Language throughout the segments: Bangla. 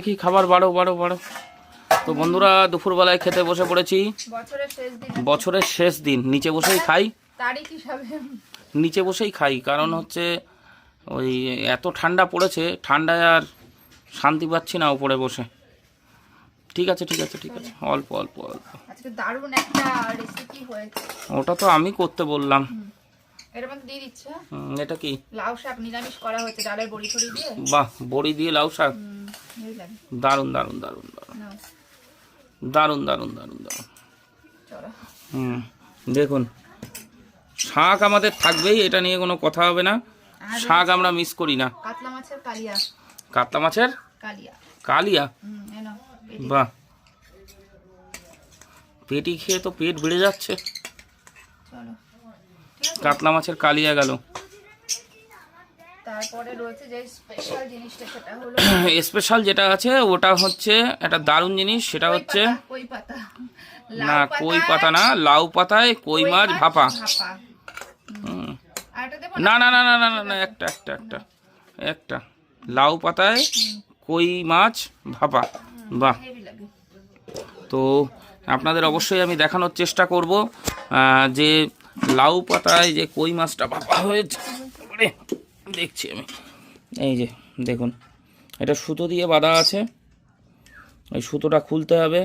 দেখি খাবার বাড়ো বাড়ো বাড়ো। তো বন্ধুরা দুপুরবেলায় খেতে বসে পড়েছি। বছরের শেষ দিন। নিচে বসেই খাই। নিচে বসেই খাই কারণ হচ্ছে ওই এত ঠান্ডা পড়েছে ঠান্ডায় আর শান্তি পাচ্ছি না উপরে বসে। ঠিক আছে ঠিক আছে ঠিক আছে। অল্প অল্প অল্প। দারুণ একটা রেসিপি হয়েছে। ওটা তো আমি করতে বললাম। এটা কি? লাউ শাক নিরামিষ করা হয়েছে ডালের বড়ি দিয়ে? বাহ বড়ি দিয়ে লাউ শাক? দারুণ দারুণ দারুণ দারুণ। নাও, দারুণ দারুণ দারুণ দারুণ। হুম দেখুন শাক আমাদের থাকবেই এটা নিয়ে কোনো কথা হবে না। শাক আমরা মিস করি না। কাতলা মাছের কালিয়া। কাতলা মাছের? কালিয়া। কালিয়া? পেটি। বাহ। পেটি খেয়ে তো পেট বেড়ে যাচ্ছে? কাতলা মাছের কালিয়া গেল। তারপরে রয়েছে যে স্পেশাল জিনিসটা সেটা হলো স্পেশাল যেটা আছে ওটা হচ্ছে একটা দারুণ জিনিস সেটা হচ্ছে কই পাতা? না কই পাতা না লাউ পাতায় কই মাছ ভাপা। না না না না না না একটা একটা একটা একটা। লাউ পাতায় কই মাছ ভাপা। বাহ। তো আপনাদের অবশ্যই আমি দেখানোর চেষ্টা করব যে লাউ পাতায় যে কই মাছটা ভাপা হয়েছে। দেখছি আমি। এই যে দেখুন। এটা সুতো দিয়ে বাঁধা আছে। ওই সুতোটা খুলতে হবে।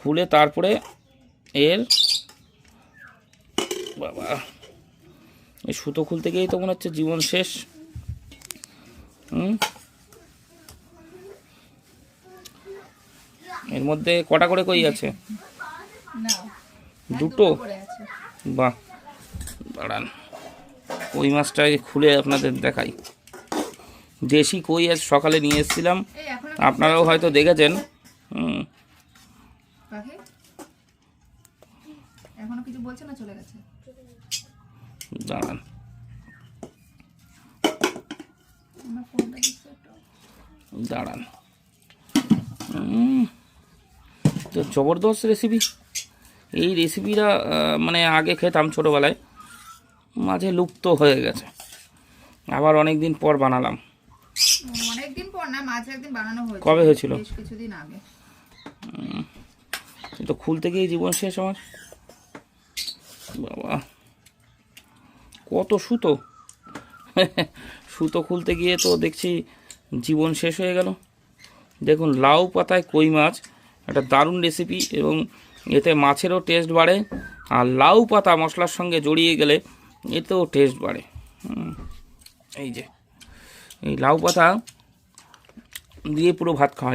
খুলে তারপরে এর বাবা এই সুতো খুলতে গিয়েই তো মনে হচ্ছে জীবন শেষ। হুম? এর মধ্যে কটা করে কই আছে? দুটো? বাহ দাঁড়ান। কই মাছটা এই খুলে আপনাদের দেখাই। দেশি কই আজ সকালে নিয়ে এসেছিলাম। আপনারাও হয়তো দেখেছেন। এখনও কিছু বলছে না চলে গেছে? দাঁড়ান। দাঁড়ান। তো জবরদস্ত রেসিপি এই রেসিপিটা মানে আগে খেতাম ছোটোবেলায়। মাঝে লুপ্ত হয়ে গেছে। আবার অনেক দিন পর বানালাম। অনেক দিন পর না মাঝে একদিন বানানো হয়েছে। কবে হয়েছিল? বেশ কিছুদিন আগে। তো খুলতে গিয়ে জীবন শেষ আমার। বাবা কত সুতো। সুতো খুলতে গিয়ে তো দেখছি জীবন শেষ হয়ে গেল। দেখুন লাউ পাতায় কই মাছ একটা দারুণ রেসিপি এবং এতে মাছেরও টেস্ট বাড়ে। আর লাউ পাতা মশলার সঙ্গে জড়িয়ে গেলে এতেও টেস্ট বাড়ে। এই যে এই লাউ পাতা দিয়ে পুরো ভাত খাওয়া